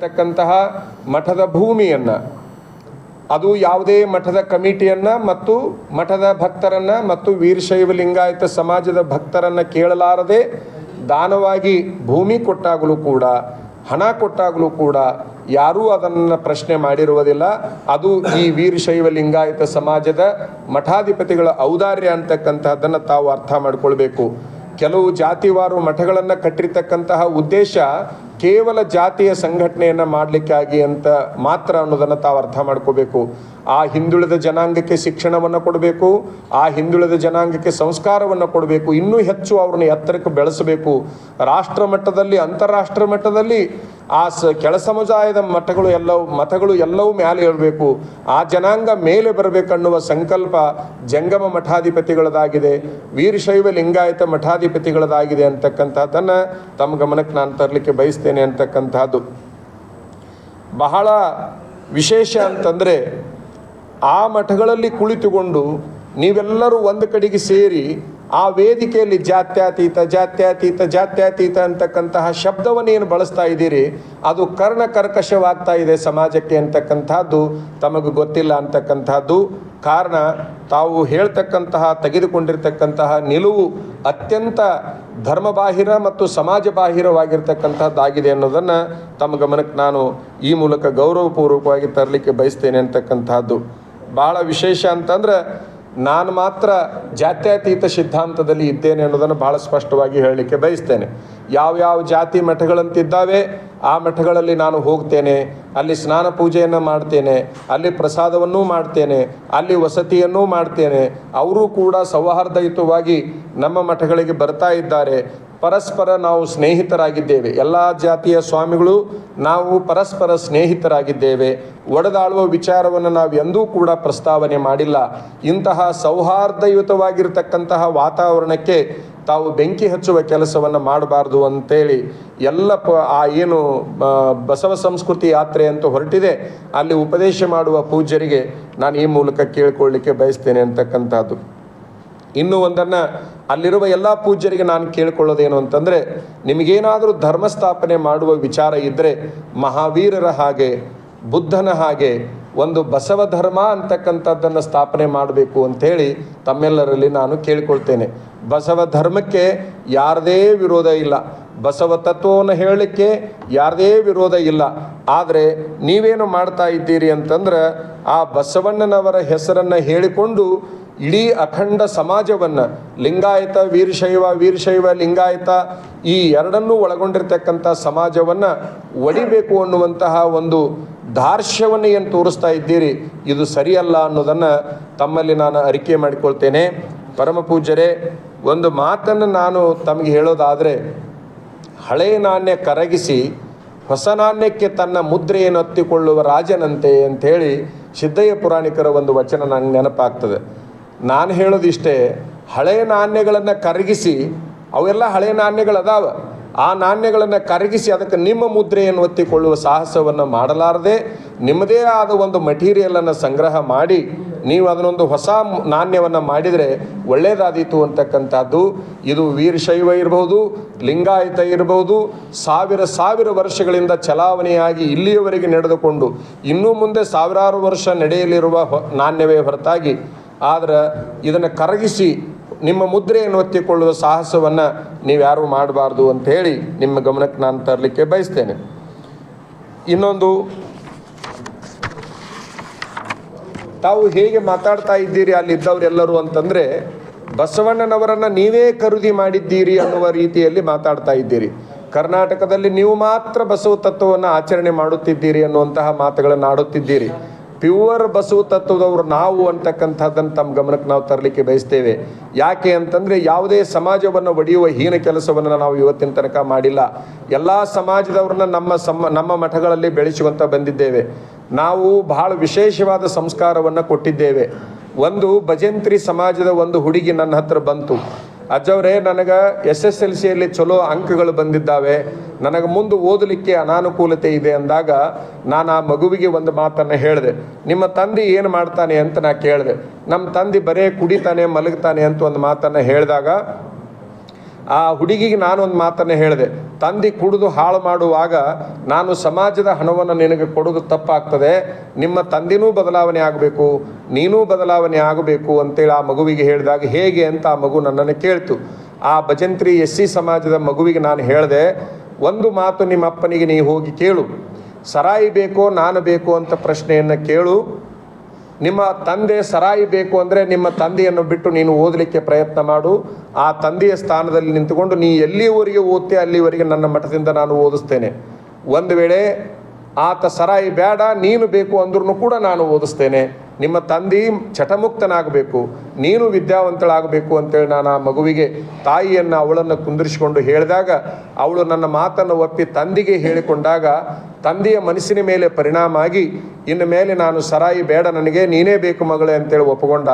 ಇರ್ತಕ್ಕಂತಹ ಮಠದ ಭೂಮಿಯನ್ನು, ಅದು ಯಾವುದೇ ಮಠದ ಕಮಿಟಿಯನ್ನು ಮತ್ತು ಮಠದ ಭಕ್ತರನ್ನು ಮತ್ತು ವೀರಶೈವ ಲಿಂಗಾಯತ ಸಮಾಜದ ಭಕ್ತರನ್ನು ಕೇಳಲಾರದೆ ದಾನವಾಗಿ ಭೂಮಿ ಕೊಟ್ಟಾಗಲೂ ಕೂಡ, ಹಣ ಕೊಟ್ಟಾಗಲೂ ಕೂಡ ಯಾರೂ ಅದನ್ನು ಪ್ರಶ್ನೆ ಮಾಡಿರುವುದಿಲ್ಲ. ಅದು ಈ ವೀರಶೈವ ಲಿಂಗಾಯತ ಸಮಾಜದ ಮಠಾಧಿಪತಿಗಳ ಔದಾರ್ಯ ಅಂತಕ್ಕಂತಹದ್ದನ್ನು ತಾವು ಅರ್ಥ ಮಾಡಿಕೊಳ್ಬೇಕು. ಕೆಲವು ಜಾತಿವಾರು ಮಠಗಳನ್ನು ಕಟ್ಟಿರ್ತಕ್ಕಂತಹ ಉದ್ದೇಶ ಕೇವಲ ಜಾತಿಯ ಸಂಘಟನೆಯನ್ನು ಮಾಡಲಿಕ್ಕಾಗಿ ಅಂತ ಮಾತ್ರ ಅನ್ನೋದನ್ನು ತಾವು ಅರ್ಥ ಮಾಡ್ಕೋಬೇಕು. ಆ ಹಿಂದುಳಿದ ಜನಾಂಗಕ್ಕೆ ಶಿಕ್ಷಣವನ್ನು ಕೊಡಬೇಕು, ಆ ಹಿಂದುಳಿದ ಜನಾಂಗಕ್ಕೆ ಸಂಸ್ಕಾರವನ್ನು ಕೊಡಬೇಕು, ಇನ್ನೂ ಹೆಚ್ಚು ಅವ್ರನ್ನ ಎತ್ತರಕ್ಕೆ ಬೆಳೆಸಬೇಕು. ರಾಷ್ಟ್ರ ಮಟ್ಟದಲ್ಲಿ, ಅಂತಾರಾಷ್ಟ್ರ ಮಟ್ಟದಲ್ಲಿ ಆ ಸ ಕೆಳ ಸಮುದಾಯದ ಮಠಗಳು ಎಲ್ಲವೂ ಮತಗಳು ಎಲ್ಲವೂ ಮೇಲೆ ಇರಬೇಕು. ಆ ಜನಾಂಗ ಮೇಲೆ ಬರಬೇಕನ್ನುವ ಸಂಕಲ್ಪ ಜಂಗಮ ಮಠಾಧಿಪತಿಗಳದಾಗಿದೆ, ವೀರಶೈವ ಲಿಂಗಾಯತ ಮಠಾಧಿಪತಿಗಳದಾಗಿದೆ ಅಂತಕ್ಕಂಥದ್ದನ್ನು ತಮ್ಮ ಗಮನಕ್ಕೆ ನಾನು ತರಲಿಕ್ಕೆ ಬಯಸ್ತೇನೆ ಅಂತಕ್ಕಂಥದ್ದು. ಬಹಳ ವಿಶೇಷ ಅಂತಂದರೆ ಆ ಮಠಗಳಲ್ಲಿ ಕುಳಿತುಕೊಂಡು ನೀವೆಲ್ಲರೂ ಒಂದು ಕಡೆಗೆ ಸೇರಿ ಆ ವೇದಿಕೆಯಲ್ಲಿ ಜಾತ್ಯತೀತ ಜಾತ್ಯತೀತ ಜಾತ್ಯತೀತ ಅಂತಕ್ಕಂತಹ ಶಬ್ದವನ್ನು ಏನು ಬಳಸ್ತಾ ಇದ್ದೀರಿ? ಅದು ಕರ್ಣ ಕರ್ಕಶವಾಗ್ತಾ ಇದೆ ಸಮಾಜಕ್ಕೆ ಅಂತಕ್ಕಂಥದ್ದು. ತಮಗೆ ಗೊತ್ತಿಲ್ಲ ಅಂತಕ್ಕಂಥದ್ದು. ಕಾರಣ, ತಾವು ಹೇಳ್ತಕ್ಕಂತಹ, ತೆಗೆದುಕೊಂಡಿರ್ತಕ್ಕಂತಹ ನಿಲುವು ಅತ್ಯಂತ ಧರ್ಮಬಾಹಿರ ಮತ್ತು ಸಮಾಜ ಬಾಹಿರವಾಗಿರ್ತಕ್ಕಂಥದ್ದಾಗಿದೆ ಅನ್ನೋದನ್ನು ತಮ್ಮ ಗಮನಕ್ಕೆ ನಾನು ಈ ಮೂಲಕ ಗೌರವಪೂರ್ವಕವಾಗಿ ತರಲಿಕ್ಕೆ ಬಯಸ್ತೇನೆ ಅಂತಕ್ಕಂಥದ್ದು. ಭಾಳ ವಿಶೇಷ ಅಂತಂದ್ರೆ ನಾನು ಮಾತ್ರ ಜಾತ್ಯತೀತ ಸಿದ್ಧಾಂತದಲ್ಲಿ ಇದ್ದೇನೆ ಅನ್ನೋದನ್ನು ಭಾಳ ಸ್ಪಷ್ಟವಾಗಿ ಹೇಳಲಿಕ್ಕೆ ಬಯಸ್ತೇನೆ. ಯಾವ್ಯಾವ ಜಾತಿ ಮಠಗಳಂತಿದ್ದಾವೆ, ಆ ಮಠಗಳಲ್ಲಿ ನಾನು ಹೋಗ್ತೇನೆ. ಅಲ್ಲಿ ಸ್ನಾನ ಪೂಜೆಯನ್ನು ಮಾಡ್ತೇನೆ. ಅಲ್ಲಿ ಪ್ರಸಾದವನ್ನೂ ಮಾಡ್ತೇನೆ. ಅಲ್ಲಿ ವಸತಿಯನ್ನೂ ಮಾಡ್ತೇನೆ. ಅವರು ಕೂಡ ಸೌಹಾರ್ದಯುತವಾಗಿ ನಮ್ಮ ಮಠಗಳಿಗೆ ಬರ್ತಾ ಇದ್ದಾರೆ. ಪರಸ್ಪರ ನಾವು ಸ್ನೇಹಿತರಾಗಿದ್ದೇವೆ. ಎಲ್ಲ ಜಾತಿಯ ಸ್ವಾಮಿಗಳು ನಾವು ಪರಸ್ಪರ ಸ್ನೇಹಿತರಾಗಿದ್ದೇವೆ. ಒಡೆದಾಳುವ ವಿಚಾರವನ್ನು ನಾವು ಎಂದೂ ಕೂಡ ಪ್ರಸ್ತಾವನೆ ಮಾಡಿಲ್ಲ. ಇಂತಹ ಸೌಹಾರ್ದಯುತವಾಗಿರ್ತಕ್ಕಂತಹ ವಾತಾವರಣಕ್ಕೆ ತಾವು ಬೆಂಕಿ ಹಚ್ಚುವ ಕೆಲಸವನ್ನು ಮಾಡಬಾರ್ದು ಅಂತೇಳಿ ಎಲ್ಲ ಪ, ಆ ಏನು ಬಸವ ಸಂಸ್ಕೃತಿ ಯಾತ್ರೆ ಅಂತ ಹೊರಟಿದೆ, ಅಲ್ಲಿ ಉಪದೇಶ ಮಾಡುವ ಪೂಜ್ಯರಿಗೆ ನಾನು ಈ ಮೂಲಕ ಕೇಳಿಕೊಳ್ಳಿಕ್ಕೆ ಬಯಸ್ತೇನೆ ಅಂತಕ್ಕಂಥದ್ದು. ಇನ್ನೂ ಒಂದನ್ನು, ಅಲ್ಲಿರುವ ಎಲ್ಲ ಪೂಜ್ಯರಿಗೆ ನಾನು ಕೇಳಿಕೊಳ್ಳೋದೇನು ಅಂತಂದರೆ, ನಿಮಗೇನಾದರೂ ಧರ್ಮ ಸ್ಥಾಪನೆ ಮಾಡುವ ವಿಚಾರ ಇದ್ದರೆ ಮಹಾವೀರರ ಹಾಗೆ, ಬುದ್ಧನ ಹಾಗೆ ಒಂದು ಬಸವ ಧರ್ಮ ಅಂತಕ್ಕಂಥದ್ದನ್ನು ಸ್ಥಾಪನೆ ಮಾಡಬೇಕು ಅಂಥೇಳಿ ತಮ್ಮೆಲ್ಲರಲ್ಲಿ ನಾನು ಕೇಳಿಕೊಳ್ತೇನೆ. ಬಸವ ಧರ್ಮಕ್ಕೆ ಯಾರದೇ ವಿರೋಧ ಇಲ್ಲ. ಬಸವ ತತ್ವವನ್ನು ಹೇಳಲಿಕ್ಕೆ ಯಾರದೇ ವಿರೋಧ ಇಲ್ಲ. ಆದರೆ ನೀವೇನು ಮಾಡ್ತಾ ಇದ್ದೀರಿ ಅಂತಂದ್ರೆ ಆ ಬಸವಣ್ಣನವರ ಹೆಸರನ್ನು ಹೇಳಿಕೊಂಡು ಇಡೀ ಅಖಂಡ ಸಮಾಜವನ್ನು ಲಿಂಗಾಯತ, ವೀರಶೈವ ವೀರಶೈವ, ಲಿಂಗಾಯತ ಈ ಎರಡನ್ನೂ ಒಳಗೊಂಡಿರ್ತಕ್ಕಂಥ ಸಮಾಜವನ್ನು ಒಡಿಬೇಕು ಅನ್ನುವಂತಹ ಒಂದು ದಾರ್ಶ್ಯವನ್ನು ಏನು ತೋರಿಸ್ತಾ ಇದ್ದೀರಿ? ಇದು ಸರಿಯಲ್ಲ ಅನ್ನೋದನ್ನು ತಮ್ಮಲ್ಲಿ ನಾನು ಅರಿಕೆ ಮಾಡಿಕೊಳ್ತೇನೆ. ಪರಮ ಪೂಜ್ಯರೇ, ಒಂದು ಮಾತನ್ನು ನಾನು ತಮಗೆ ಹೇಳೋದಾದರೆ ಹಳೆಯ ನಾಣ್ಯ ಕರಗಿಸಿ ಹೊಸ ನಾಣ್ಯಕ್ಕೆ ತನ್ನ ಮುದ್ರೆಯನ್ನು ಹತ್ತಿಕೊಳ್ಳುವ ರಾಜನಂತೆ ಅಂಥೇಳಿ ಸಿದ್ದಯ್ಯ ಪುರಾಣಿಕರ ಒಂದು ವಚನ ನನಗೆ ನೆನಪಾಗ್ತದೆ. ನಾನು ಹೇಳೋದಿಷ್ಟೇ ಹಳೆಯ ನಾಣ್ಯಗಳನ್ನು ಕರಗಿಸಿ ಅವೆಲ್ಲ ಹಳೆಯ ನಾಣ್ಯಗಳದಾವ. ಆ ನಾಣ್ಯಗಳನ್ನು ಕರಗಿಸಿ ಅದಕ್ಕೆ ನಿಮ್ಮ ಮುದ್ರೆಯನ್ನು ಒತ್ತಿಕೊಳ್ಳುವ ಸಾಹಸವನ್ನು ಮಾಡಲಾರದೆ ನಿಮ್ಮದೇ ಆದ ಒಂದು ಮಟೀರಿಯಲನ್ನು ಸಂಗ್ರಹ ಮಾಡಿ ನೀವು ಅದನ್ನೊಂದು ಹೊಸ ನಾಣ್ಯವನ್ನು ಮಾಡಿದರೆ ಒಳ್ಳೆಯದಾದೀತು ಅಂತಕ್ಕಂಥದ್ದು. ಇದು ವೀರಶೈವ ಇರಬಹುದು ಲಿಂಗಾಯತ ಇರಬಹುದು ಸಾವಿರ ಸಾವಿರ ವರ್ಷಗಳಿಂದ ಚಲಾವಣೆಯಾಗಿ ಇಲ್ಲಿಯವರೆಗೆ ನಡೆದುಕೊಂಡು ಇನ್ನೂ ಮುಂದೆ ಸಾವಿರಾರು ವರ್ಷ ನಡೆಯಲಿರುವ ನಾಣ್ಯವೇ ಹೊರತಾಗಿ. ಆದರೆ ಇದನ್ನು ಕರಗಿಸಿ ನಿಮ್ಮ ಮುದ್ರೆಯನ್ನು ಒತ್ತಿಕೊಳ್ಳುವ ಸಾಹಸವನ್ನು ನೀವ್ಯಾರೂ ಮಾಡಬಾರ್ದು ಅಂತ ಹೇಳಿ ನಿಮ್ಮ ಗಮನಕ್ಕೆ ನಾನು ತರಲಿಕ್ಕೆ ಬಯಸ್ತೇನೆ. ಇನ್ನೊಂದು, ತಾವು ಹೇಗೆ ಮಾತಾಡ್ತಾ ಇದ್ದೀರಿ ಅಲ್ಲಿದ್ದವರೆಲ್ಲರೂ ಅಂತಂದರೆ, ಬಸವಣ್ಣನವರನ್ನು ನೀವೇ ಖರೀದಿ ಮಾಡಿದ್ದೀರಿ ಅನ್ನುವ ರೀತಿಯಲ್ಲಿ ಮಾತಾಡ್ತಾ ಇದ್ದೀರಿ. ಕರ್ನಾಟಕದಲ್ಲಿ ನೀವು ಮಾತ್ರ ಬಸವ ತತ್ವವನ್ನು ಆಚರಣೆ ಮಾಡುತ್ತಿದ್ದೀರಿ ಅನ್ನುವಂತಹ ಮಾತುಗಳನ್ನು ಆಡುತ್ತಿದ್ದೀರಿ. ಪ್ಯೂವರ್ ಬಸವ ತತ್ವದವರು ನಾವು ಅಂತಕ್ಕಂಥದ್ದನ್ನು ತಮ್ಮ ಗಮನಕ್ಕೆ ನಾವು ತರಲಿಕ್ಕೆ ಬಯಸ್ತೇವೆ. ಯಾಕೆ ಅಂತಂದರೆ ಯಾವುದೇ ಸಮಾಜವನ್ನು ಒಡೆಯುವ ಹೀನ ಕೆಲಸವನ್ನು ನಾವು ಇವತ್ತಿನ ತನಕ ಮಾಡಿಲ್ಲ. ಎಲ್ಲ ಸಮಾಜದವ್ರನ್ನ ನಮ್ಮ ಸಮ, ನಮ್ಮ ಮಠಗಳಲ್ಲಿ ಬೆಳೆಸುವಂತ ಬಂದಿದ್ದೇವೆ. ನಾವು ಬಹಳ ವಿಶೇಷವಾದ ಸಂಸ್ಕಾರವನ್ನು ಕೊಟ್ಟಿದ್ದೇವೆ. ಒಂದು ಭಜಂತ್ರಿ ಸಮಾಜದ ಒಂದು ಹುಡುಗಿ ನನ್ನ ಹತ್ರ ಬಂತು. ಅಜ್ಜವ್ರೆ, ನನಗೆ ಎಸ್ ಎಸ್ ಎಲ್ ಸಿಯಲ್ಲಿ ಚಲೋ ಅಂಕಗಳು ಬಂದಿದ್ದಾವೆ. ನನಗೆ ಮುಂದೆ ಓದಲಿಕ್ಕೆ ಅನಾನುಕೂಲತೆ ಇದೆ ಅಂದಾಗ ನಾನು ಆ ಮಗುವಿಗೆ ಒಂದು ಮಾತನ್ನು ಹೇಳಿದೆ. ನಿಮ್ಮ ತಂದೆ ಏನು ಮಾಡ್ತಾನೆ ಅಂತ ನಾ ಕೇಳಿದೆ. ನಮ್ಮ ತಂದೆ ಬರೇ ಕುಡಿತಾನೆ, ಮಲಗ್ತಾನೆ ಅಂತ ಒಂದು ಮಾತನ್ನು ಹೇಳಿದಾಗ ಆ ಹುಡುಗಿಗೆ ನಾನೊಂದು ಮಾತನ್ನು ಹೇಳಿದೆ, ತಂದೆ ಕುಡಿದು ಹಾಳು ಮಾಡುವಾಗ ನಾನು ಸಮಾಜದ ಹಣವನ್ನು ನಿನಗೆ ಕೊಡೋದು ತಪ್ಪಾಗ್ತದೆ. ನಿಮ್ಮ ತಂದೆನೂ ಬದಲಾವಣೆ ಆಗಬೇಕು, ನೀನೂ ಬದಲಾವಣೆ ಆಗಬೇಕು, ಅಂತೇಳಿ ಆ ಮಗುವಿಗೆ ಹೇಳಿದಾಗ, ಹೇಗೆ? ಅಂತ ಆ ಮಗು ನನ್ನನ್ನು ಕೇಳ್ತು. ಆ ಭಜಂತ್ರಿ ಎಸ್ ಸಿ ಸಮಾಜದ ಮಗುವಿಗೆ ನಾನು ಹೇಳಿದೆ, ಒಂದು ಮಾತು ನಿಮ್ಮ ಅಪ್ಪನಿಗೆ ನೀ ಹೋಗಿ ಕೇಳು. ಸರಾಯಿ ಬೇಕೋ, ನಾನು ಬೇಕೋ ಅಂತ ಪ್ರಶ್ನೆಯನ್ನು ಕೇಳು. ನಿಮ್ಮ ತಂದೆ ಸರಾಯಿ ಬೇಕು ಅಂದರೆ ನಿಮ್ಮ ತಂದೆಯನ್ನು ಬಿಟ್ಟು ನೀನು ಓದಲಿಕ್ಕೆ ಪ್ರಯತ್ನ ಮಾಡು. ಆ ತಂದೆಯ ಸ್ಥಾನದಲ್ಲಿ ನಿಂತುಕೊಂಡು ನೀ ಎಲ್ಲಿವರೆಗೆ ಓದ್ತೆ ಅಲ್ಲಿವರೆಗೆ ನನ್ನ ಮಠದಿಂದ ನಾನು ಓದಿಸ್ತೇನೆ. ಒಂದು ವೇಳೆ ಆತ ಸರಾಯಿ ಬೇಡ, ನೀನು ಬೇಕು ಅಂದ್ರೂ ಕೂಡ ನಾನು ಓದಿಸ್ತೇನೆ. ನಿಮ್ಮ ತಂದೆ ಚಟಮುಕ್ತನಾಗಬೇಕು. ನೀನು ವಿದ್ಯಾವಂತಳಾಗಬೇಕು ಅಂತೇಳಿ ನಾನು ಆ ಮಗುವಿಗೆ ತಾಯಿಯನ್ನು ಅವಳನ್ನು ಕುಂದಿರಿಸಿಕೊಂಡು ಹೇಳಿದಾಗ ಅವಳು ನನ್ನ ಮಾತನ್ನು ಒಪ್ಪಿ ತಂದೆಗೆ ಹೇಳಿಕೊಂಡಾಗ ತಂದೆಯ ಮನಸ್ಸಿನ ಮೇಲೆ ಪರಿಣಾಮ ಆಗಿ, ಇನ್ನು ಮೇಲೆ ನಾನು ಸರಾಯಿ ಬೇಡ, ನನಗೆ ನೀನೇ ಬೇಕು ಮಗಳೇ ಅಂತೇಳಿ ಒಪ್ಪಿಕೊಂಡ.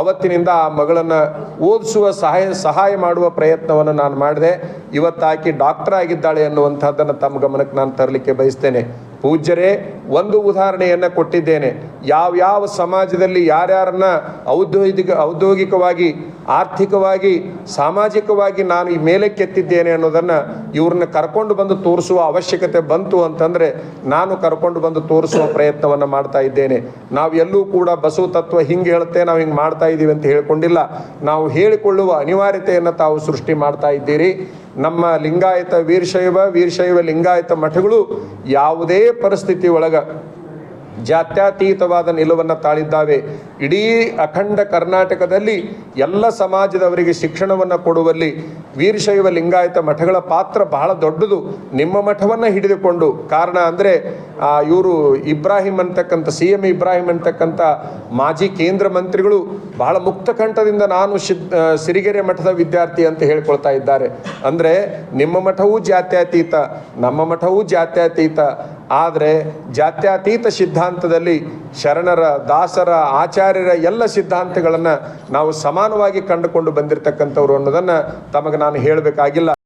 ಅವತ್ತಿನಿಂದ ಆ ಮಗಳನ್ನು ಓದಿಸುವ ಸಹಾಯ ಸಹಾಯ ಮಾಡುವ ಪ್ರಯತ್ನವನ್ನು ನಾನು ಮಾಡಿದೆ. ಇವತ್ತಾಕಿ ಡಾಕ್ಟರ್ ಆಗಿದ್ದಾಳೆ ಅನ್ನುವಂಥದ್ದನ್ನು ತಮ್ಮ ಗಮನಕ್ಕೆ ನಾನು ತರಲಿಕ್ಕೆ ಬಯಸ್ತೇನೆ. ಪೂಜ್ಯರೇ, ಒಂದು ಉದಾಹರಣೆಯನ್ನು ಕೊಟ್ಟಿದ್ದೇನೆ. ಯಾವ್ಯಾವ ಸಮಾಜದಲ್ಲಿ ಯಾರ್ಯಾರನ್ನ ಔದ್ಯೋಗಿಕ, ಔದ್ಯೋಗಿಕವಾಗಿ, ಆರ್ಥಿಕವಾಗಿ, ಸಾಮಾಜಿಕವಾಗಿ ನಾನು ಈ ಮೇಲಕ್ಕೆತ್ತಿದ್ದೇನೆ ಅನ್ನೋದನ್ನು ಇವ್ರನ್ನ ಕರ್ಕೊಂಡು ಬಂದು ತೋರಿಸುವ ಅವಶ್ಯಕತೆ ಬಂತು ಅಂತಂದರೆ ನಾನು ಕರ್ಕೊಂಡು ಬಂದು ತೋರಿಸುವ ಪ್ರಯತ್ನವನ್ನು ಮಾಡ್ತಾ ಇದ್ದೇನೆ. ನಾವು ಎಲ್ಲೂ ಕೂಡ ಬಸವ ತತ್ವ ಹಿಂಗೆ ಹೇಳುತ್ತೆ, ನಾವು ಹಿಂಗೆ ಮಾಡ್ತಾ ಇದ್ದೀವಿ ಅಂತ ಹೇಳ್ಕೊಂಡಿಲ್ಲ. ನಾವು ಹೇಳಿಕೊಳ್ಳುವ ಅನಿವಾರ್ಯತೆಯನ್ನು ತಾವು ಸೃಷ್ಟಿ ಮಾಡ್ತಾ ಇದ್ದೀರಿ. ನಮ್ಮ ಲಿಂಗಾಯತ ವೀರಶೈವ ವೀರಶೈವ ಲಿಂಗಾಯತ ಮಠಗಳು ಯಾವುದೇ ಪರಿಸ್ಥಿತಿ ಒಳಗ ಜಾತ್ಯತೀತವಾದ ನಿಲುವನ್ನು ತಾಳಿದ್ದಾವೆ. ಇಡೀ ಅಖಂಡ ಕರ್ನಾಟಕದಲ್ಲಿ ಎಲ್ಲ ಸಮಾಜದವರಿಗೆ ಶಿಕ್ಷಣವನ್ನು ಕೊಡುವಲ್ಲಿ ವೀರಶೈವ ಲಿಂಗಾಯತ ಮಠಗಳ ಪಾತ್ರ ಬಹಳ ದೊಡ್ಡದು. ನಿಮ್ಮ ಮಠವನ್ನು ಹಿಡಿದುಕೊಂಡು, ಕಾರಣ ಅಂದರೆ ಇವರು ಇಬ್ರಾಹಿಂ ಅಂತಕ್ಕಂಥ, ಸಿ ಎಂ ಇಬ್ರಾಹಿಂ ಅಂತಕ್ಕಂಥ ಮಾಜಿ ಕೇಂದ್ರ ಮಂತ್ರಿಗಳು ಬಹಳ ಮುಕ್ತ ಕಂಠದಿಂದ ನಾನು ಸಿರಿಗೆರೆ ಮಠದ ವಿದ್ಯಾರ್ಥಿ ಅಂತ ಹೇಳ್ಕೊಳ್ತಾ ಇದ್ದಾರೆ. ಅಂದರೆ, ನಿಮ್ಮ ಮಠವೂ ಜಾತ್ಯತೀತ, ನಮ್ಮ ಮಠವೂ ಜಾತ್ಯತೀತ ಆದರೆ ಜಾತ್ಯತೀತ ಸಿದ್ಧಾಂತದಲ್ಲಿ ಶರಣರ, ದಾಸರ, ಆಚಾರ್ಯರ ಎಲ್ಲ ಸಿದ್ಧಾಂತಗಳನ್ನು ನಾವು ಸಮಾನವಾಗಿ ಕಂಡುಕೊಂಡು ಬಂದಿರತಕ್ಕಂಥವ್ರು ಅನ್ನೋದನ್ನು ತಮಗೆ ನಾನು ಹೇಳಬೇಕಾಗಿಲ್ಲ.